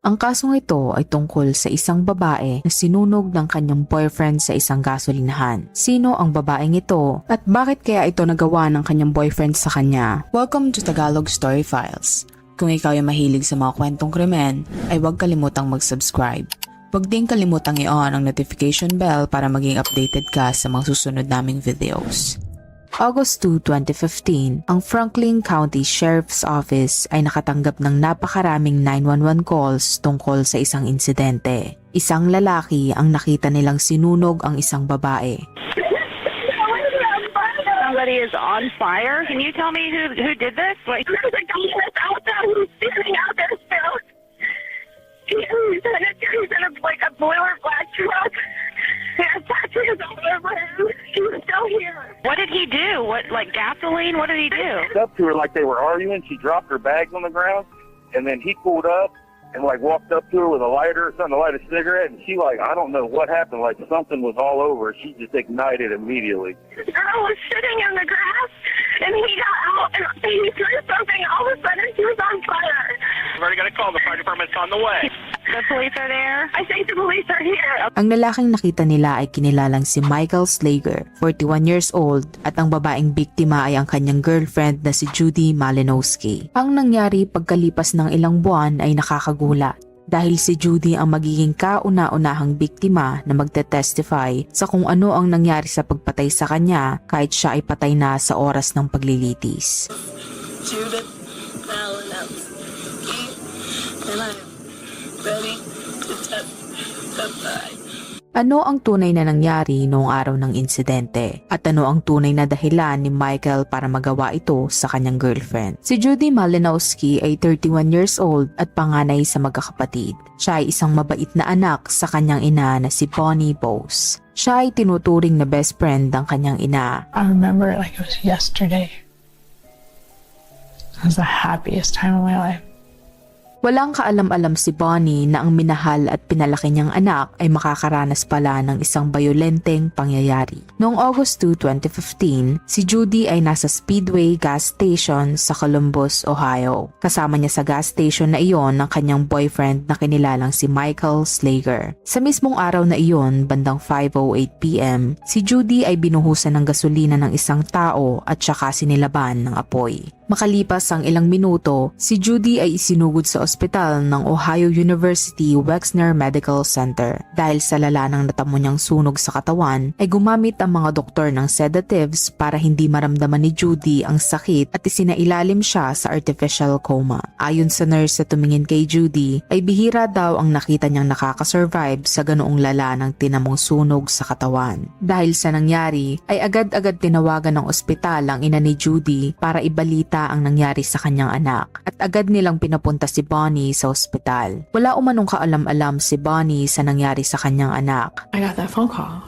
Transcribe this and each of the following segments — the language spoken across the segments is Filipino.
Ang kasong ito ay tungkol sa isang babae na sinunog ng kanyang boyfriend sa isang gasolinahan. Sino ang babaeng ito at bakit kaya ito nagawa ng kanyang boyfriend sa kanya? Welcome to Tagalog Story Files. Kung ikaw ay mahilig sa mga kwentong krimen, ay huwag kalimutang mag-subscribe. Huwag din kalimutang i-on ang notification bell para maging updated ka sa mga susunod naming videos. August 2, 2015, ang Franklin County Sheriff's Office ay nakatanggap ng napakaraming 911 calls tungkol sa isang insidente. Isang lalaki ang nakita nilang sinunog ang isang babae. Somebody is on fire. Can you tell me who who did this? Like, There's a guy that's out there who's standing out there still. He- He's in a, he's in a, like a boiler black truck. Has tattoos all over him. He was still here. what did he do? What like gasoline? What did he do? up to her like they were arguing. She dropped her bags on the ground, and then he pulled up and like walked up to her with a lighter or something to light a cigarette. And she like I don't know what happened. Like something was all over. She just ignited immediately. The girl was sitting in the grass, and he got and he threw something. All of a sudden, she was on fire. We've already got a call. The fire department's on the way. The police are there. I think the police are here. Ang lalaking nakita nila ay kinilalang si Michael Slager, 41 years old, at ang babaeng biktima ay ang kanyang girlfriend na si Judy Malinowski. Ang nangyari pagkalipas ng ilang buwan ay nakakagulat dahil si Judy ang magiging kauna-unahang biktima na magte-testify sa kung ano ang nangyari sa pagpatay sa kanya kahit siya ay patay na sa oras ng paglilitis. Judith Ano ang tunay na nangyari noong araw ng insidente? At ano ang tunay na dahilan ni Michael para magawa ito sa kanyang girlfriend? Si Judy Malinowski ay 31 years old at panganay sa magkakapatid. Siya ay isang mabait na anak sa kanyang ina na si Bonnie Bose. Siya ay tinuturing na best friend ng kanyang ina. I remember it like it was yesterday. It was the happiest time of my life. Walang kaalam-alam si Bonnie na ang minahal at pinalaki niyang anak ay makakaranas pala ng isang bayolenteng pangyayari. Noong August 2, 2015, si Judy ay nasa Speedway gas station sa Columbus, Ohio. Kasama niya sa gas station na iyon ang kanyang boyfriend na kinilalang si Michael Slager. Sa mismong araw na iyon, bandang 5.08pm, si Judy ay binuhusan ng gasolina ng isang tao at saka sinilaban ng apoy. Makalipas ang ilang minuto, si Judy ay isinugod sa ospital ng Ohio University Wexner Medical Center. Dahil sa lala ng natamo niyang sunog sa katawan, ay gumamit ang mga doktor ng sedatives para hindi maramdaman ni Judy ang sakit at isinailalim siya sa artificial coma. Ayon sa nurse sa tumingin kay Judy, ay bihira daw ang nakita niyang nakakasurvive sa ganoong lala ng tinamong sunog sa katawan. Dahil sa nangyari, ay agad-agad tinawagan ng ospital ang ina ni Judy para ibalita ang nangyari sa kanyang anak at agad nilang pinapunta si Bonnie sa ospital. Wala umanong kaalam-alam si Bonnie sa nangyari sa kanyang anak I got that phone call.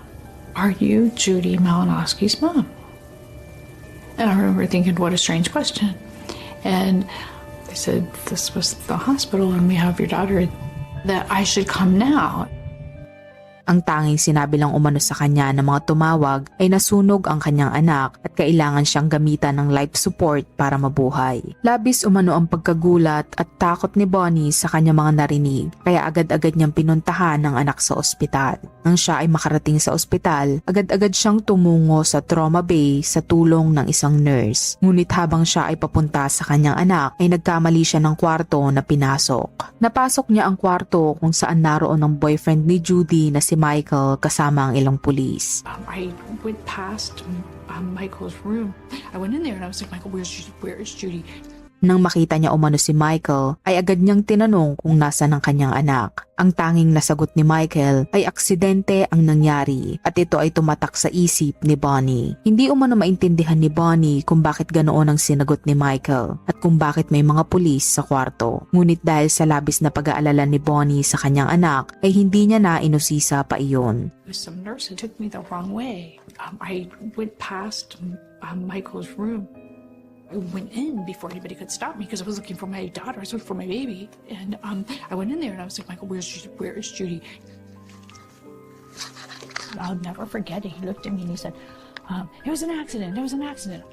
Are you Judy Malinowski's mom? And I remember thinking, what a strange question. And they said, this was the hospital and we have your daughter, that I should come now. Ang tanging sinabi lang umano sa kanya ng mga tumawag ay nasunog ang kanyang anak at kailangan siyang gamitan ng life support para mabuhay. Labis umano ang pagkagulat at takot ni Bonnie sa kanyang mga narinig kaya agad-agad niyang pinuntahan ang anak sa ospital. Nang siya ay makarating sa ospital, agad-agad siyang tumungo sa trauma bay sa tulong ng isang nurse. Ngunit habang siya ay papunta sa kanyang anak ay nagkamali siya ng kwarto na pinasok. Napasok niya ang kwarto kung saan naroon ang boyfriend ni Judy na si Michael kasama ang ilang pulis. Um, I went past um, Michael's room. I went in there and I was like, Michael, where's Judy? Where is Judy? Nang makita niya umano si Michael, ay agad niyang tinanong kung nasa ang kanyang anak. Ang tanging nasagot ni Michael ay aksidente ang nangyari at ito ay tumatak sa isip ni Bonnie. Hindi umano maintindihan ni Bonnie kung bakit ganoon ang sinagot ni Michael at kung bakit may mga pulis sa kwarto. Ngunit dahil sa labis na pag-aalala ni Bonnie sa kanyang anak ay hindi niya na inusisa pa iyon. Some nurse took me the wrong way. Um, I went past um, Michael's room. I went in before anybody could stop me because I was looking for my daughter. I was looking for my baby, and um, I went in there and I was like, Michael, where's Judy? Where is Judy? I'll never forget it. He looked at me and he said, um, "It was an accident. It was an accident."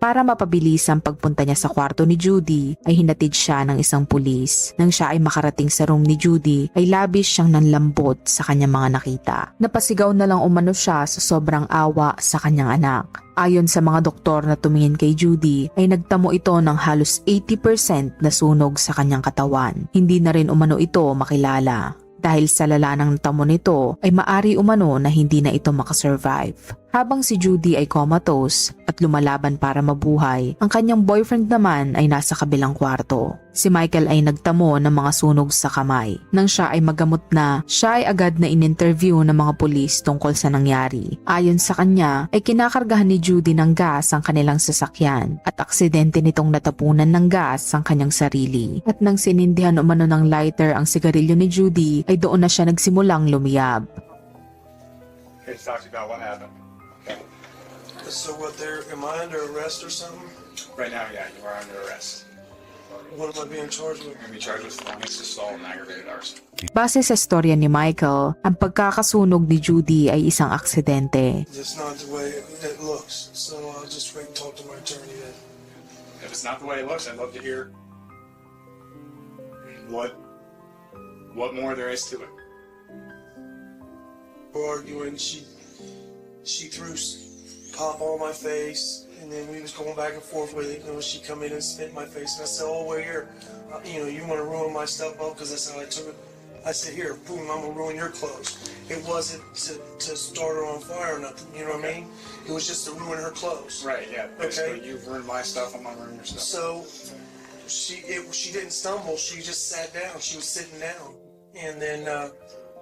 Para mapabilis ang pagpunta niya sa kwarto ni Judy, ay hinatid siya ng isang pulis. Nang siya ay makarating sa room ni Judy, ay labis siyang nanlambot sa kanyang mga nakita. Napasigaw na lang umano siya sa sobrang awa sa kanyang anak. Ayon sa mga doktor na tumingin kay Judy, ay nagtamo ito ng halos 80% na sunog sa kanyang katawan. Hindi na rin umano ito makilala. Dahil sa lala ng tamo nito ay maari umano na hindi na ito makasurvive. Habang si Judy ay comatose at lumalaban para mabuhay, ang kanyang boyfriend naman ay nasa kabilang kwarto. Si Michael ay nagtamo ng mga sunog sa kamay. Nang siya ay magamot na, siya ay agad na in-interview ng mga pulis tungkol sa nangyari. Ayon sa kanya, ay kinakargahan ni Judy ng gas ang kanilang sasakyan at aksidente nitong natapunan ng gas ang kanyang sarili. At nang sinindihan umano ng lighter ang sigarilyo ni Judy, ay doon na siya nagsimulang lumiyab. What happened. Okay. So what? There, am I under arrest or something? Right now, yeah, you are under arrest. What am I being charged with? You're going to be charged with felonious assault and aggravated arson. Base sa storya ni Michael, ang pagkakasunog ni Judy ay isang aksidente. It's not the way it looks. So I'll just wait and talk to my attorney then. If it's not the way it looks, I'd love to hear what what more there is to it. We're arguing. She she threw s- pop on my face, and then we was going back and forth with it. You know, she come in and spit in my face, and I said, "Oh, wait here. Uh, you know, you want to ruin my stuff, oh, because that's how I took it." I said, "Here, boom, I'm gonna ruin your clothes." It wasn't to, to start her on fire or nothing. You know what I mean? It was just to ruin her clothes. Right, yeah. Okay. you've ruined my stuff, I'm to ruin your stuff. So she it, she didn't stumble. She just sat down. She was sitting down, and then uh,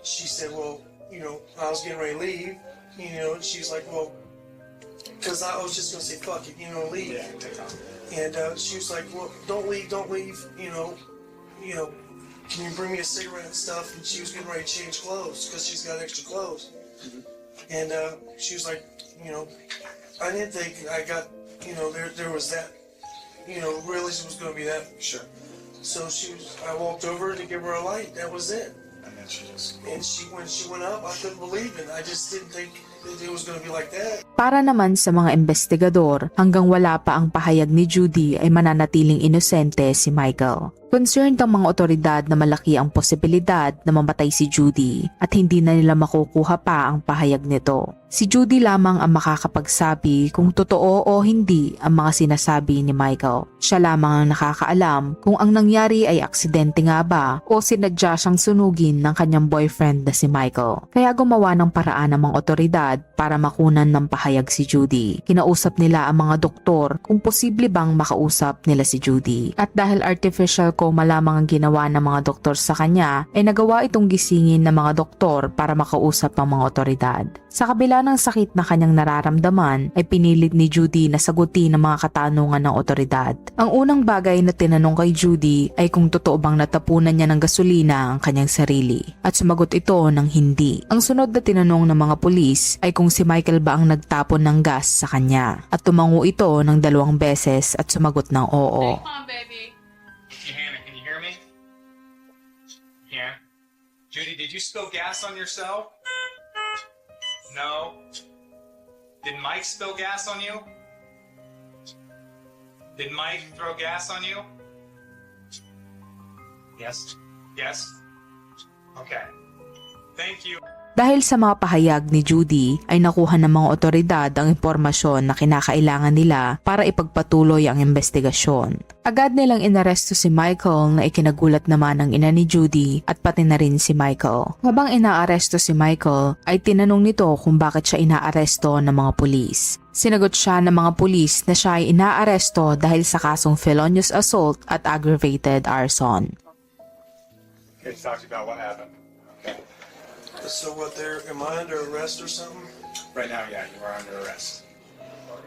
she said, "Well, you know, I was getting ready to leave. You know, and she's like, well, because I was just gonna say fuck it, you know, leave." yeah, take off. And uh, she was like, "Well, don't leave, don't leave. You know, you know, can you bring me a cigarette and stuff?" And she was getting ready to change clothes because she's got extra clothes. Mm-hmm. And uh, she was like, "You know, I didn't think I got, you know, there there was that, you know, realized it was going to be that." Sure. So she was. I walked over to give her a light. That was it. And then she just. And she when she went up, I couldn't believe it. I just didn't think Para naman sa mga investigador, hanggang wala pa ang pahayag ni Judy ay mananatiling inosente si Michael. Concerned ang mga otoridad na malaki ang posibilidad na mamatay si Judy at hindi na nila makukuha pa ang pahayag nito. Si Judy lamang ang makakapagsabi kung totoo o hindi ang mga sinasabi ni Michael. Siya lamang ang nakakaalam kung ang nangyari ay aksidente nga ba o sinadya siyang sunugin ng kanyang boyfriend na si Michael. Kaya gumawa ng paraan ng mga otoridad para makunan ng pahayag si Judy. Kinausap nila ang mga doktor kung posible bang makausap nila si Judy. At dahil artificial coma lamang ang ginawa ng mga doktor sa kanya, ay nagawa itong gisingin ng mga doktor para makausap ang mga otoridad. Sa kabila ng sakit na kanyang nararamdaman, ay pinilit ni Judy na sagutin ang mga katanungan ng otoridad. Ang unang bagay na tinanong kay Judy ay kung totoo bang natapunan niya ng gasolina ang kanyang sarili. At sumagot ito ng hindi. Ang sunod na tinanong ng mga pulis ay kung si Michael ba ang nagtapon ng gas sa kanya. At tumango ito ng dalawang beses at sumagot ng oo. Come on, baby. Hannah, can you hear me? Yeah. Judy, did you spill gas on yourself? No. Did Mike spill gas on you? Did Mike throw gas on you? Yes. Yes. Okay. Thank you. Dahil sa mga pahayag ni Judy ay nakuha ng mga otoridad ang impormasyon na kinakailangan nila para ipagpatuloy ang investigasyon. Agad nilang inaresto si Michael na ikinagulat naman ng ina ni Judy at pati na rin si Michael. Habang inaaresto si Michael ay tinanong nito kung bakit siya inaaresto ng mga pulis. Sinagot siya ng mga pulis na siya ay inaaresto dahil sa kasong felonious assault at aggravated arson. Okay, talk about what happened. Okay. So what? There, am I under arrest or something? Right now, yeah, you are under arrest.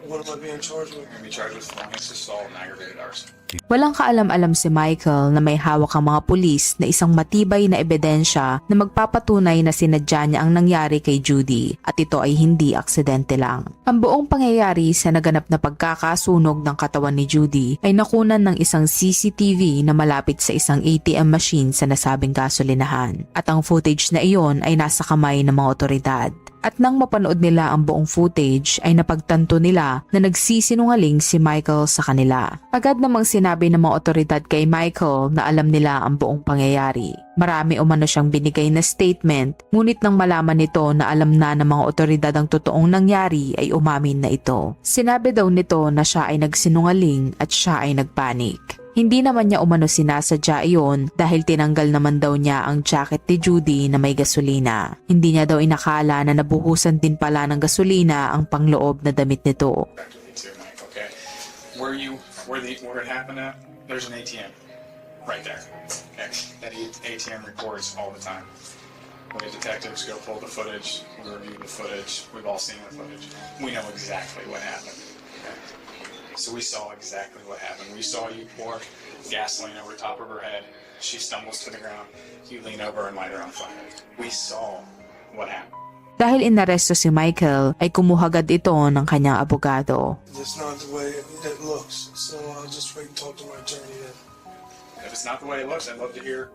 What am I being charged with? You're going to be charged with felonious assault and aggravated arson. Walang kaalam-alam si Michael na may hawak ang mga pulis na isang matibay na ebidensya na magpapatunay na sinadya niya ang nangyari kay Judy at ito ay hindi aksidente lang. Ang buong pangyayari sa naganap na pagkakasunog ng katawan ni Judy ay nakunan ng isang CCTV na malapit sa isang ATM machine sa nasabing gasolinahan at ang footage na iyon ay nasa kamay ng mga otoridad. At nang mapanood nila ang buong footage ay napagtanto nila na nagsisinungaling si Michael sa kanila. Agad namang sinabi ng mga otoridad kay Michael na alam nila ang buong pangyayari. Marami umano siyang binigay na statement, ngunit nang malaman nito na alam na ng mga otoridad ang totoong nangyari ay umamin na ito. Sinabi daw nito na siya ay nagsinungaling at siya ay nagpanik. Hindi naman niya umano sinasadya iyon dahil tinanggal naman daw niya ang jacket ni Judy na may gasolina. Hindi niya daw inakala na nabuhusan din pala ng gasolina ang pangloob na damit nito. Okay. Where you where the where it happened at? There's an ATM right there. Okay. That ATM records all the time. When the detectives go pull the footage, we review the footage. We've all seen the footage. We know exactly what happened. Okay. So we saw exactly what happened. We saw you pour gasoline over top of her head. She stumbles to the ground. You lean over and light her on fire. We saw what happened. Dahil inaresto si Michael ay kumuhagad ito ng kanyang abogado. That's not the way it looks. So I'll just wait and talk to my attorney then. If it's not the way it looks, I'd love to hear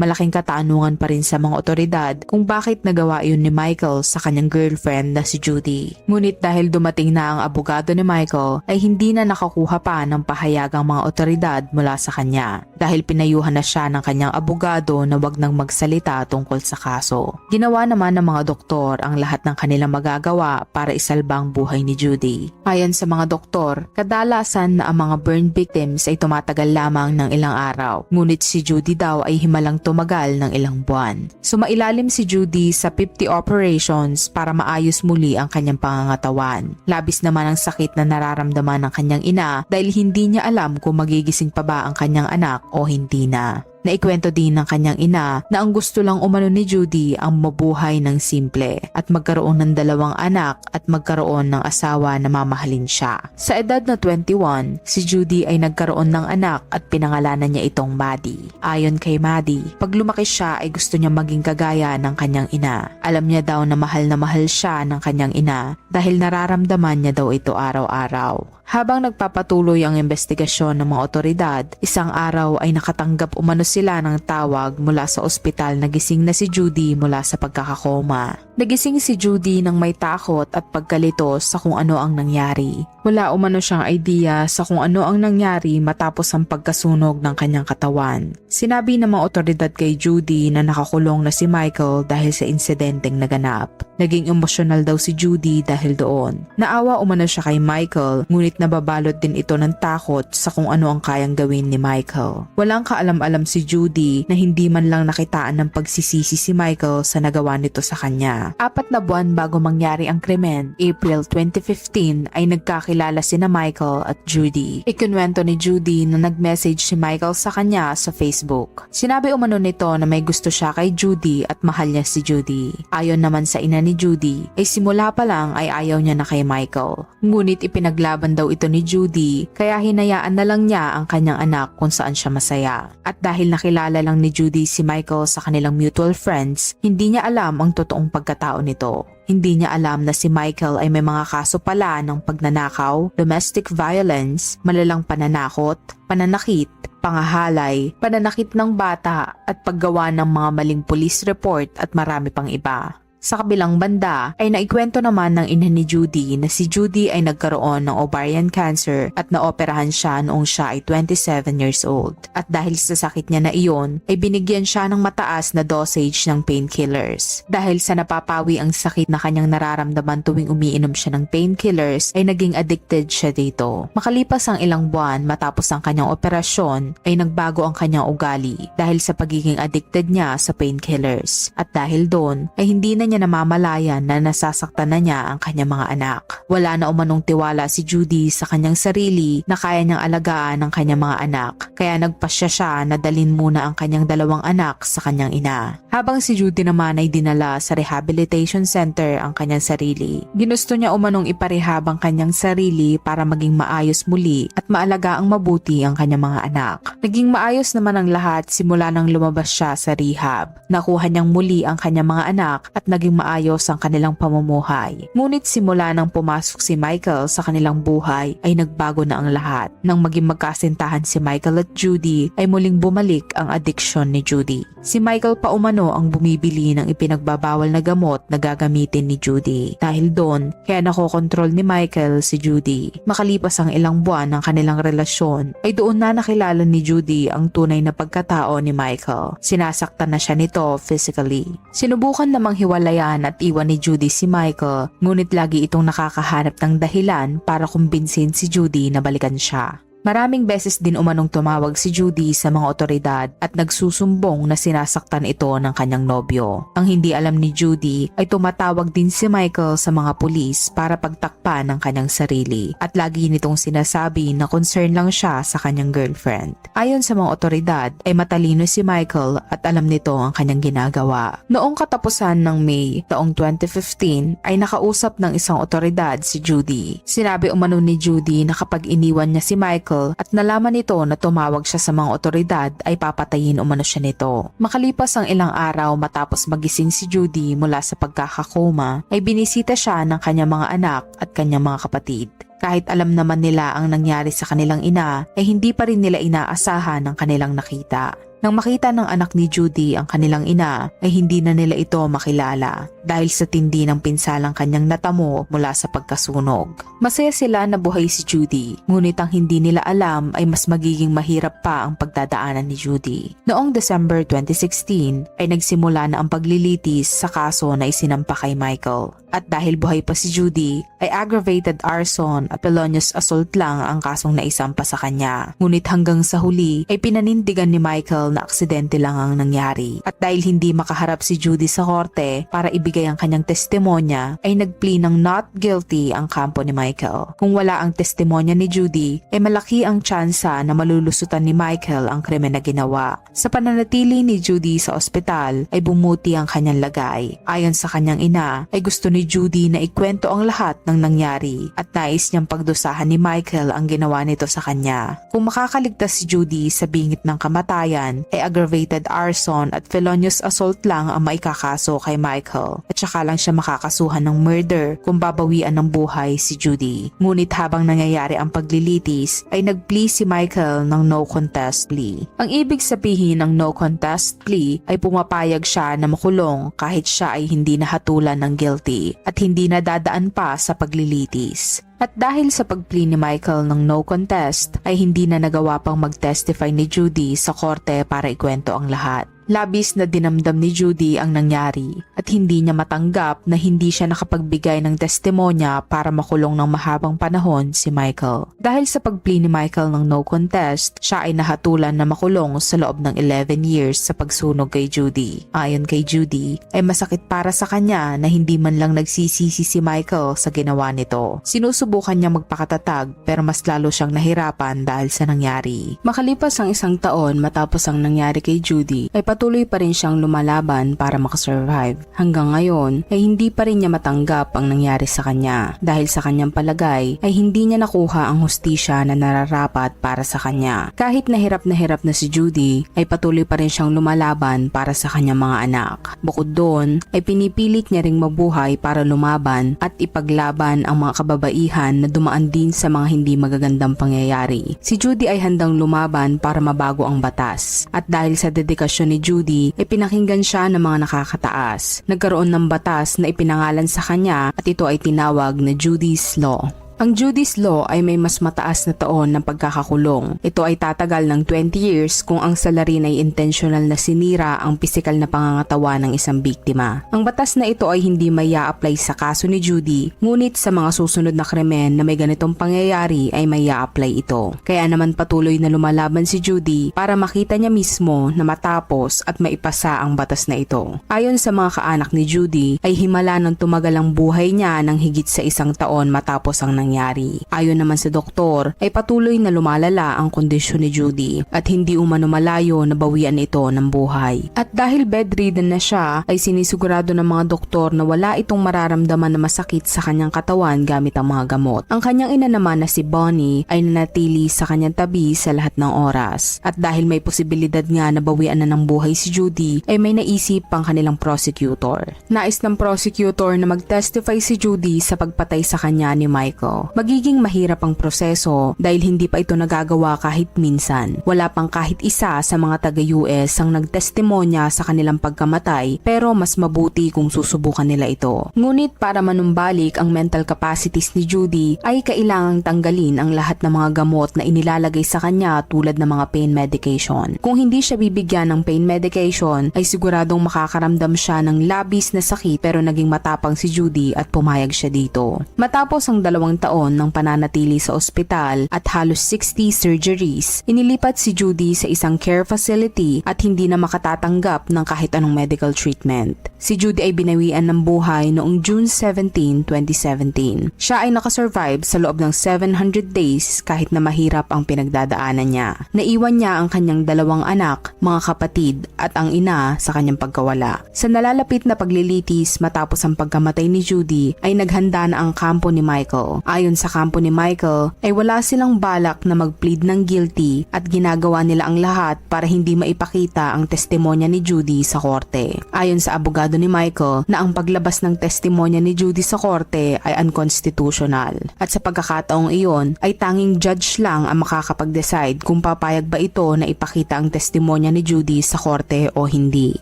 Malaking katanungan pa rin sa mga otoridad kung bakit nagawa yun ni Michael sa kanyang girlfriend na si Judy. Ngunit dahil dumating na ang abogado ni Michael ay hindi na nakakuha pa ng pahayagang mga otoridad mula sa kanya dahil pinayuhan na siya ng kanyang abogado na wag nang magsalita tungkol sa kaso. Ginawa naman ng mga doktor ang lahat ng kanilang magagawa para isalbang buhay ni Judy. Ayon sa mga doktor, kadalasan na ang mga burn victims ay tumatagal lamang ng ilang araw. Ngunit si Judy daw ay himalang tumagal ng ilang buwan. Sumailalim si Judy sa 50 operations para maayos muli ang kanyang pangangatawan. Labis naman ang sakit na nararamdaman ng kanyang ina dahil hindi niya alam kung magigising pa ba ang kanyang anak o hindi na. Naikwento din ng kanyang ina na ang gusto lang umano ni Judy ang mabuhay ng simple at magkaroon ng dalawang anak at magkaroon ng asawa na mamahalin siya. Sa edad na 21, si Judy ay nagkaroon ng anak at pinangalanan niya itong Maddie. Ayon kay Maddie, pag lumaki siya ay gusto niya maging kagaya ng kanyang ina. Alam niya daw na mahal na mahal siya ng kanyang ina dahil nararamdaman niya daw ito araw-araw. Habang nagpapatuloy ang investigasyon ng mga otoridad, isang araw ay nakatanggap umano sila ng tawag mula sa ospital na gising na si Judy mula sa pagkakakoma. Nagising si Judy ng may takot at pagkalito sa kung ano ang nangyari. Wala umano siyang idea sa kung ano ang nangyari matapos ang pagkasunog ng kanyang katawan. Sinabi ng mga otoridad kay Judy na nakakulong na si Michael dahil sa insidenteng naganap. Naging emosyonal daw si Judy dahil doon. Naawa umano siya kay Michael ngunit nababalot din ito ng takot sa kung ano ang kayang gawin ni Michael. Walang kaalam-alam si Judy na hindi man lang nakitaan ng pagsisisi si Michael sa nagawa nito sa kanya. Apat na buwan bago mangyari ang krimen, April 2015 ay nagkakilala sina Michael at Judy. Ikinwento ni Judy na nag-message si Michael sa kanya sa Facebook. Sinabi umano nito na may gusto siya kay Judy at mahal niya si Judy. Ayon naman sa ina ni Judy, ay simula pa lang ay ayaw niya na kay Michael. Ngunit ipinaglaban daw ito ni Judy kaya hinayaan na lang niya ang kanyang anak kung saan siya masaya. At dahil nakilala lang ni Judy si Michael sa kanilang mutual friends, hindi niya alam ang totoong pagkatao nito. Hindi niya alam na si Michael ay may mga kaso pala ng pagnanakaw, domestic violence, malalang pananakot, pananakit, pangahalay, pananakit ng bata at paggawa ng mga maling police report at marami pang iba. Sa kabilang banda ay naikwento naman ng ina ni Judy na si Judy ay nagkaroon ng ovarian cancer at naoperahan siya noong siya ay 27 years old. At dahil sa sakit niya na iyon, ay binigyan siya ng mataas na dosage ng painkillers. Dahil sa napapawi ang sakit na kanyang nararamdaman tuwing umiinom siya ng painkillers, ay naging addicted siya dito. Makalipas ang ilang buwan matapos ang kanyang operasyon, ay nagbago ang kanyang ugali dahil sa pagiging addicted niya sa painkillers. At dahil doon, ay hindi na niya namamalayan na nasasaktan na niya ang kanyang mga anak. Wala na umanong tiwala si Judy sa kanyang sarili na kaya niyang alagaan ang kanyang mga anak. Kaya nagpasya siya na dalin muna ang kanyang dalawang anak sa kanyang ina. Habang si Judy naman ay dinala sa rehabilitation center ang kanyang sarili. Ginusto niya umanong iparehab ang kanyang sarili para maging maayos muli at maalaga ang mabuti ang kanyang mga anak. Naging maayos naman ang lahat simula nang lumabas siya sa rehab. Nakuha niyang muli ang kanyang mga anak at naging naging maayos ang kanilang pamumuhay. Ngunit simula nang pumasok si Michael sa kanilang buhay ay nagbago na ang lahat. Nang maging magkasintahan si Michael at Judy ay muling bumalik ang addiction ni Judy. Si Michael pa umano ang bumibili ng ipinagbabawal na gamot na gagamitin ni Judy. Dahil doon, kaya nakokontrol ni Michael si Judy. Makalipas ang ilang buwan ng kanilang relasyon, ay doon na nakilala ni Judy ang tunay na pagkatao ni Michael. Sinasaktan na siya nito physically. Sinubukan namang hiwalayan at iwan ni Judy si Michael, ngunit lagi itong nakakahanap ng dahilan para kumbinsin si Judy na balikan siya. Maraming beses din umanong tumawag si Judy sa mga otoridad at nagsusumbong na sinasaktan ito ng kanyang nobyo. Ang hindi alam ni Judy ay tumatawag din si Michael sa mga pulis para pagtakpan ng kanyang sarili at lagi nitong sinasabi na concern lang siya sa kanyang girlfriend. Ayon sa mga otoridad ay matalino si Michael at alam nito ang kanyang ginagawa. Noong katapusan ng May taong 2015 ay nakausap ng isang otoridad si Judy. Sinabi umano ni Judy na kapag iniwan niya si Michael at nalaman nito na tumawag siya sa mga otoridad ay papatayin umano siya nito. Makalipas ang ilang araw matapos magising si Judy mula sa pagkakakoma ay binisita siya ng kanyang mga anak at kanyang mga kapatid. Kahit alam naman nila ang nangyari sa kanilang ina, ay hindi pa rin nila inaasahan ang kanilang nakita. Nang makita ng anak ni Judy ang kanilang ina, ay hindi na nila ito makilala dahil sa tindi ng pinsalang kanyang natamo mula sa pagkasunog. Masaya sila na buhay si Judy, ngunit ang hindi nila alam ay mas magiging mahirap pa ang pagdadaanan ni Judy. Noong December 2016 ay nagsimula na ang paglilitis sa kaso na isinampa kay Michael. At dahil buhay pa si Judy, ay aggravated arson at felonious assault lang ang kasong naisampa sa kanya. Ngunit hanggang sa huli ay pinanindigan ni Michael na aksidente lang ang nangyari. At dahil hindi makaharap si Judy sa korte para ibigay ang kanyang testimonya, ay nagplea ng not guilty ang kampo ni Michael. Kung wala ang testimonya ni Judy, ay malaki ang tsansa na malulusutan ni Michael ang krimen na ginawa. Sa pananatili ni Judy sa ospital, ay bumuti ang kanyang lagay. Ayon sa kanyang ina, ay gusto ni Judy na ikwento ang lahat ng nangyari at nais niyang pagdusahan ni Michael ang ginawa nito sa kanya. Kung makakaligtas si Judy sa bingit ng kamatayan, ay aggravated arson at felonious assault lang ang maikakaso kay Michael at saka lang siya makakasuhan ng murder kung babawian ng buhay si Judy. Ngunit habang nangyayari ang paglilitis, ay nagplea si Michael ng no contest plea. Ang ibig sabihin ng no contest plea ay pumapayag siya na makulong kahit siya ay hindi nahatulan ng guilty at hindi nadadaan pa sa paglilitis. At dahil sa pagplea ni Michael ng no contest, ay hindi na nagawa pang mag-testify ni Judy sa korte para ikwento ang lahat. Labis na dinamdam ni Judy ang nangyari at hindi niya matanggap na hindi siya nakapagbigay ng testimonya para makulong ng mahabang panahon si Michael. Dahil sa pagplea ni Michael ng no contest, siya ay nahatulan na makulong sa loob ng 11 years sa pagsunog kay Judy. Ayon kay Judy, ay masakit para sa kanya na hindi man lang nagsisisi si Michael sa ginawa nito. Sinusubukan niya magpakatatag pero mas lalo siyang nahirapan dahil sa nangyari. Makalipas ang isang taon matapos ang nangyari kay Judy, ay patuloy pa rin siyang lumalaban para makasurvive. Hanggang ngayon ay hindi pa rin niya matanggap ang nangyari sa kanya dahil sa kanyang palagay ay hindi niya nakuha ang hustisya na nararapat para sa kanya. Kahit nahirap na hirap na si Judy ay patuloy pa rin siyang lumalaban para sa kanyang mga anak. Bukod doon ay pinipilit niya ring mabuhay para lumaban at ipaglaban ang mga kababaihan na dumaan din sa mga hindi magagandang pangyayari. Si Judy ay handang lumaban para mabago ang batas at dahil sa dedikasyon ni Judy ay pinakinggan siya ng mga nakakataas. Nagkaroon ng batas na ipinangalan sa kanya at ito ay tinawag na Judy's Law. Ang Judy's Law ay may mas mataas na taon ng pagkakakulong. Ito ay tatagal ng 20 years kung ang salarin ay intentional na sinira ang pisikal na pangangatawa ng isang biktima. Ang batas na ito ay hindi may apply sa kaso ni Judy, ngunit sa mga susunod na krimen na may ganitong pangyayari ay may apply ito. Kaya naman patuloy na lumalaban si Judy para makita niya mismo na matapos at maipasa ang batas na ito. Ayon sa mga kaanak ni Judy, ay himala ng tumagal ang buhay niya ng higit sa isang taon matapos ang nangyari nangyari. Ayon naman sa doktor ay patuloy na lumalala ang kondisyon ni Judy at hindi umano malayo na bawian ito ng buhay. At dahil bedridden na siya ay sinisigurado ng mga doktor na wala itong mararamdaman na masakit sa kanyang katawan gamit ang mga gamot. Ang kanyang ina naman na si Bonnie ay nanatili sa kanyang tabi sa lahat ng oras. At dahil may posibilidad nga na bawian na ng buhay si Judy ay may naisip pang kanilang prosecutor. Nais ng prosecutor na mag-testify si Judy sa pagpatay sa kanya ni Michael. Magiging mahirap ang proseso dahil hindi pa ito nagagawa kahit minsan. Wala pang kahit isa sa mga taga-US ang nagtestimonya sa kanilang pagkamatay pero mas mabuti kung susubukan nila ito. Ngunit para manumbalik ang mental capacities ni Judy ay kailangang tanggalin ang lahat ng mga gamot na inilalagay sa kanya tulad ng mga pain medication. Kung hindi siya bibigyan ng pain medication ay siguradong makakaramdam siya ng labis na sakit pero naging matapang si Judy at pumayag siya dito. Matapos ang dalawang taon ng pananatili sa ospital at halos 60 surgeries, inilipat si Judy sa isang care facility at hindi na makatatanggap ng kahit anong medical treatment. Si Judy ay binawian ng buhay noong June 17, 2017. Siya ay nakasurvive sa loob ng 700 days kahit na mahirap ang pinagdadaanan niya. Naiwan niya ang kanyang dalawang anak, mga kapatid at ang ina sa kanyang pagkawala. Sa nalalapit na paglilitis matapos ang pagkamatay ni Judy ay naghanda na ang kampo ni Michael. Ayon sa kampo ni Michael ay wala silang balak na mag-plead ng guilty at ginagawa nila ang lahat para hindi maipakita ang testimonya ni Judy sa korte. Ayon sa abogado ni Michael na ang paglabas ng testimonya ni Judy sa korte ay unconstitutional. At sa pagkakataong iyon ay tanging judge lang ang makakapag-decide kung papayag ba ito na ipakita ang testimonya ni Judy sa korte o hindi.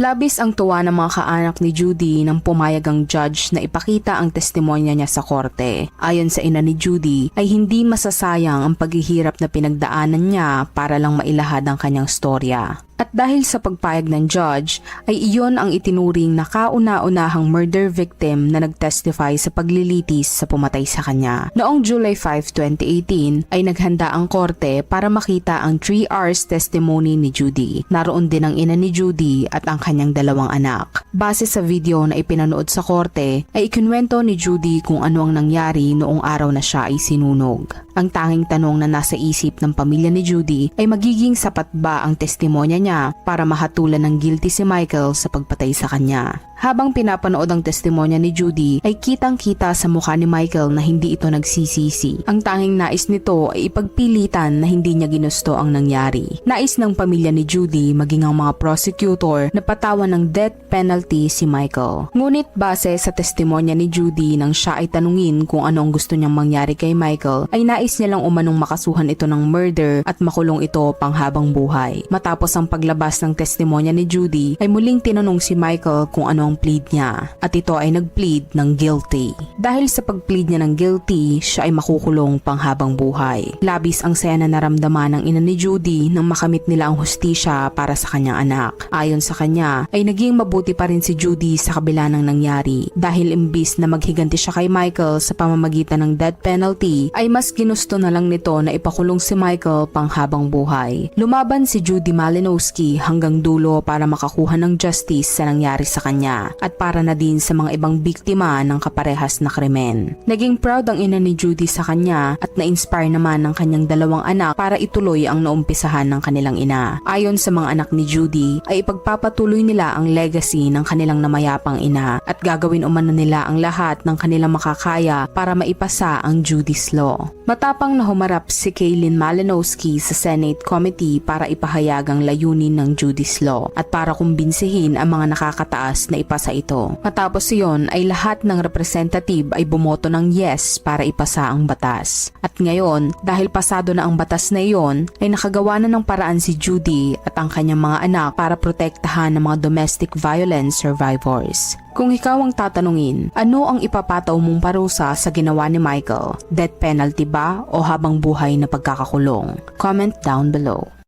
Labis ang tuwa ng mga kaanak ni Judy nang pumayag ang judge na ipakita ang testimonya niya sa korte. Ayon sa ina ni Judy ay hindi masasayang ang paghihirap na pinagdaanan niya para lang mailahad ang kanyang storya. At dahil sa pagpayag ng judge, ay iyon ang itinuring na kauna-unahang murder victim na nagtestify sa paglilitis sa pumatay sa kanya. Noong July 5, 2018, ay naghanda ang korte para makita ang 3 hours testimony ni Judy. Naroon din ang ina ni Judy at ang kanyang dalawang anak. Base sa video na ipinanood sa korte, ay ikinwento ni Judy kung ano ang nangyari noong araw na siya ay sinunog. Ang tanging tanong na nasa isip ng pamilya ni Judy ay magiging sapat ba ang testimonya niya para mahatulan ng guilty si Michael sa pagpatay sa kanya. Habang pinapanood ang testimonya ni Judy ay kitang-kita sa mukha ni Michael na hindi ito nagsisisi. Ang tanging nais nito ay ipagpilitan na hindi niya ginusto ang nangyari. Nais ng pamilya ni Judy maging ang mga prosecutor na patawan ng death penalty si Michael. Ngunit base sa testimonya ni Judy nang siya ay tanungin kung ano ang gusto niyang mangyari kay Michael ay nais niya lang umanong makasuhan ito ng murder at makulong ito panghabang buhay. Matapos ang paglabas ng testimonya ni Judy ay muling tinanong si Michael kung ano ang plead niya at ito ay nagplead ng guilty. Dahil sa pagplead niya ng guilty, siya ay makukulong panghabang buhay. Labis ang saya na naramdaman ng ina ni Judy nang makamit nila ang hustisya para sa kanyang anak. Ayon sa kanya, ay naging mabuti pa rin si Judy sa kabila ng nangyari dahil imbis na maghiganti siya kay Michael sa pamamagitan ng death penalty, ay mas ginusto na lang nito na ipakulong si Michael panghabang buhay. Lumaban si Judy Malinowski hanggang dulo para makakuha ng justice sa nangyari sa kanya at para na din sa mga ibang biktima ng kaparehas na krimen. Naging proud ang ina ni Judy sa kanya at na-inspire naman ng kanyang dalawang anak para ituloy ang naumpisahan ng kanilang ina. Ayon sa mga anak ni Judy ay ipagpapatuloy nila ang legacy ng kanilang namayapang ina at gagawin umano nila ang lahat ng kanilang makakaya para maipasa ang Judy's Law. Matapang na humarap si Kaylin Malinowski sa Senate Committee para ipahayag ang layunin ng Judy's Law at para kumbinsihin ang mga nakakataas na ipasa ito. Matapos iyon ay lahat ng representative ay bumoto ng yes para ipasa ang batas. At ngayon, dahil pasado na ang batas na iyon, ay nakagawa na ng paraan si Judy at ang kanyang mga anak para protektahan ng mga domestic violence survivors. Kung ikaw ang tatanungin, ano ang ipapataw mong parusa sa ginawa ni Michael? Death penalty ba o habang buhay na pagkakakulong? Comment down below.